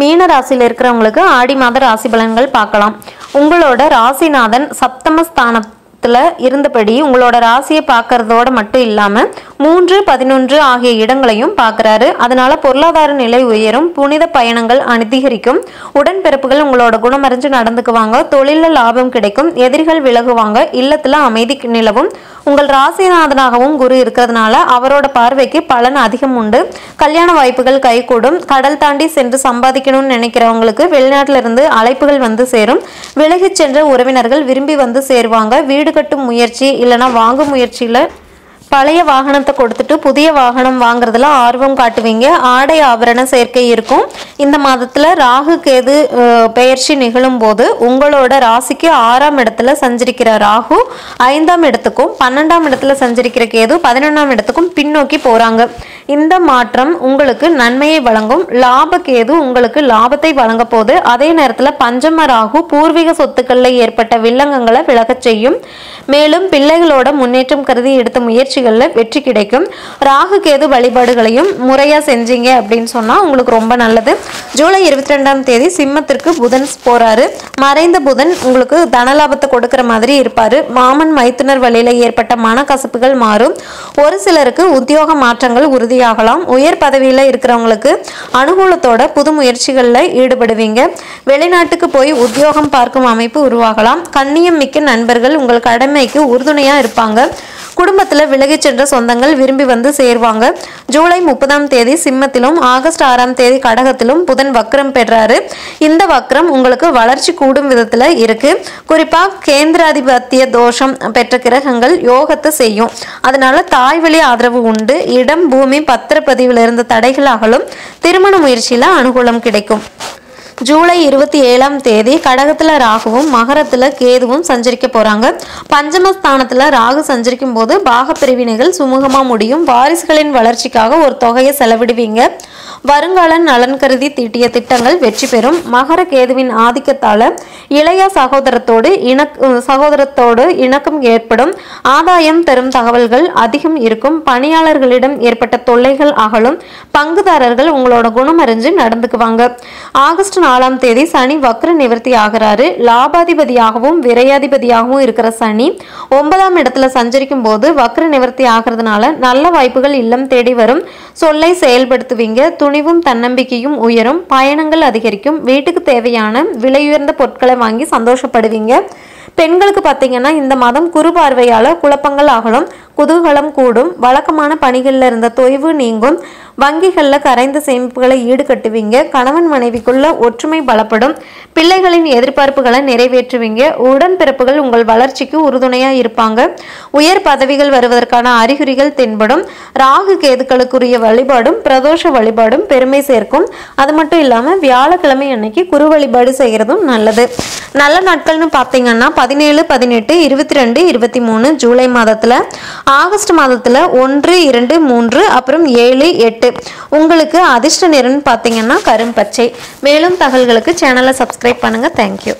மீன ராசியில் இருக்கிறவங்களுக்கு ஆடி மாத ராசி பலன்கள் பார்க்கலாம். உங்களோட ராசிநாதன் சப்தமஸ்தானத்தில் இருந்தபடி உங்களோட ராசியை பார்க்கறதோட மட்டும் இல்லாமல் மூன்று பதினொன்று ஆகிய இடங்களையும் பார்க்குறாரு. அதனால பொருளாதார நிலை உயரும் புனித பயணங்கள் அதிகரிக்கும் உடன்பிறப்புகள் உங்களோட குணமறிஞ்சு நடந்துக்குவாங்க தொழிலில் லாபம் கிடைக்கும் எதிரிகள் விலகுவாங்க இல்லத்தில் அமைதி நிலவும் உங்கள் ராசிநாதனாகவும் குரு இருக்கிறதுனால அவரோட பார்வைக்கு பலன் அதிகம் உண்டு. கல்யாண வாய்ப்புகள் கைகூடும். கடல் தாண்டி சென்று சம்பாதிக்கணும்னு நினைக்கிறவங்களுக்கு வெளிநாட்டிலிருந்து அழைப்புகள் வந்து சேரும். விலகிச் சென்ற உறவினர்கள் விரும்பி வந்து சேருவாங்க. வீடு கட்டும் முயற்சி இல்லைன்னா வாங்கும் முயற்சியில் பழைய வாகனத்தை கொடுத்துட்டு புதிய வாகனம் வாங்குறதுல ஆர்வம் காட்டுவீங்க. ஆடை ஆபரண சேர்க்கை இருக்கும். இந்த மாதத்துல ராகு கேது பெயர்ச்சி நிகழும் போது உங்களோட ராசிக்கு ஆறாம் இடத்துல சஞ்சரிக்கிற ராகு ஐந்தாம் இடத்துக்கும் பன்னெண்டாம் இடத்துல சஞ்சரிக்கிற கேது பதினொன்றாம் இடத்துக்கும் பின்னோக்கி போறாங்க. இந்த மாற்றம் உங்களுக்கு நன்மையை வழங்கும். லாப கேது உங்களுக்கு லாபத்தை வழங்க போது அதே நேரத்துல பஞ்சம ராகு பூர்வீக சொத்துக்களில் ஏற்பட்ட வில்லங்கங்களை விலகச் செய்யும். மேலும் பிள்ளைகளோட முன்னேற்றம் கருதி எடுத்த முயற்சிகளில் வெற்றி கிடைக்கும். ராகு கேது வழிபாடுகளையும் முறையாக செஞ்சீங்க அப்படின்னு சொன்னால் உங்களுக்கு ரொம்ப நல்லது. ஜூலை இருபத்தி ரெண்டாம் தேதி சிம்மத்திற்கு புதன் போறாரு. மறைந்த புதன் உங்களுக்கு தனலாபத்தை கொடுக்கிற மாதிரி இருப்பாரு. மாமன் மைத்துனர் வழியில ஏற்பட்ட மனக்கசப்புகள் மாறும். ஒரு சிலருக்கு உத்தியோக மாற்றங்கள் உறுதியாகலாம். உயர் பதவியில் இருக்கிறவங்களுக்கு அனுகூலத்தோட புது முயற்சிகளில் ஈடுபடுவீங்க. வெளிநாட்டுக்கு போய் உத்தியோகம் பார்க்கும் அமைப்பு உருவாகலாம். கண்ணியம் மிக்க நண்பர்கள் உங்கள் நிலைமைக்கு உறுதுணையா இருப்பாங்க. குடும்பத்தில் விலகிச் சென்ற சொந்தங்கள் விரும்பி வந்து சேருவாங்க. ஜூலை முப்பதாம் தேதி சிம்மத்திலும் ஆகஸ்ட் ஆறாம் தேதி கடகத்திலும் புதன் வக்ரம் பெறாரு. இந்த வக்ரம் உங்களுக்கு வளர்ச்சி கூடும் விதத்தில் இருக்கு. குறிப்பாக கேந்திராதிபத்திய தோஷம் பெற்ற கிரகங்கள் யோகத்தை செய்யும். அதனால தாய் வழி ஆதரவு உண்டு. இடம் பூமி பத்திரப்பதிவில் இருந்த தடைகள் அகலும் திருமண முயற்சியில் அனுகூலம் கிடைக்கும். ஜூலை இருபத்தி ஏழாம் தேதி கடகத்துல ராகுவும் மகரத்துல கேதுவும் சஞ்சரிக்க போறாங்க. பஞ்சமஸ்தானத்துல ராகு சஞ்சரிக்கும் போது பாக பிரிவினைகள் சுமூகமா முடியும். வாரிசுகளின் வளர்ச்சிக்காக ஒரு தொகையை செலவிடுவீங்க. வருங்கால நலன் கருதி தீட்டிய திட்டங்கள் வெற்றி பெறும். மகர கேதுவின் ஆதிக்கத்தால இளைய சகோதரத்தோடு இணக் சகோதரத்தோடு இணக்கம் ஏற்படும். ஆதாயம் தரும் தகவல்கள் அதிகம் இருக்கும். பணியாளர்களிடம் ஏற்பட்ட தொல்லைகள் அகலும். பங்குதாரர்கள் உங்களோட குணம் அறிஞ்சு நடந்துக்குவாங்க. ஆகஸ்ட் நாலாம் தேதி சனி வக்ர நிவர்த்தி ஆகிறாரு. லாபாதிபதியாகவும் விரையாதிபதியாகவும் இருக்கிற சனி ஒன்பதாம் இடத்துல சஞ்சரிக்கும் போது வக்ர நிவர்த்தி ஆகிறதுனால நல்ல வாய்ப்புகள் இல்லம் தேடி வரும். சொல்லை செயல்படுத்துவீங்க. துணிவும் தன்னம்பிக்கையும் உயரும். பயணங்கள் அதிகரிக்கும். வீட்டுக்கு தேவையான விலையுயர்ந்த பொருட்களை வாங்கி சந்தோஷப்படுவீங்க. பெண்களுக்கு பார்த்தீங்கன்னா இந்த மாதம் குறுபார்வையால் குழப்பங்கள் ஆகலாம் குதூகலம் கூடும். வழக்கமான பணிகளில் இருந்த தொய்வு நீங்கும். வங்கிகளில் கரைந்த சேமிப்புகளை ஈடுகட்டுவீங்க. கணவன் மனைவிக்குள்ள ஒற்றுமை பலப்படும். பிள்ளைகளின் எதிர்பார்ப்புகளை நிறைவேற்றுவீங்க. உடன்பிறப்புகள் உங்கள் வளர்ச்சிக்கு உறுதுணையாக இருப்பாங்க. உயர் பதவிகள் வருவதற்கான அறிகுறிகள் தென்படும். ராகு கேதுக்களுக்குரிய வழிபாடும் பிரதோஷ வழிபாடும் பெருமை சேர்க்கும். அது மட்டும் இல்லாமல் வியாழக்கிழமை அன்னைக்கு குரு வழிபாடு செய்கிறதும் நல்லது. நல்ல நாட்கள்னு பார்த்தீங்கன்னா பதினேழு பதினெட்டு இருபத்தி ரெண்டு இருபத்தி மூணு ஜூலை மாதத்தில் ஆகஸ்ட் மாதத்தில் ஒன்று இரண்டு மூன்று அப்புறம் ஏழு எட்டு. உங்களுக்கு அதிர்ஷ்ட நிறம்னு பார்த்தீங்கன்னா கரும்பச்சை. மேலும் தகவல்களுக்கு சேனலை சப்ஸ்கிரைப் பண்ணுங்கள் தேங்க்யூ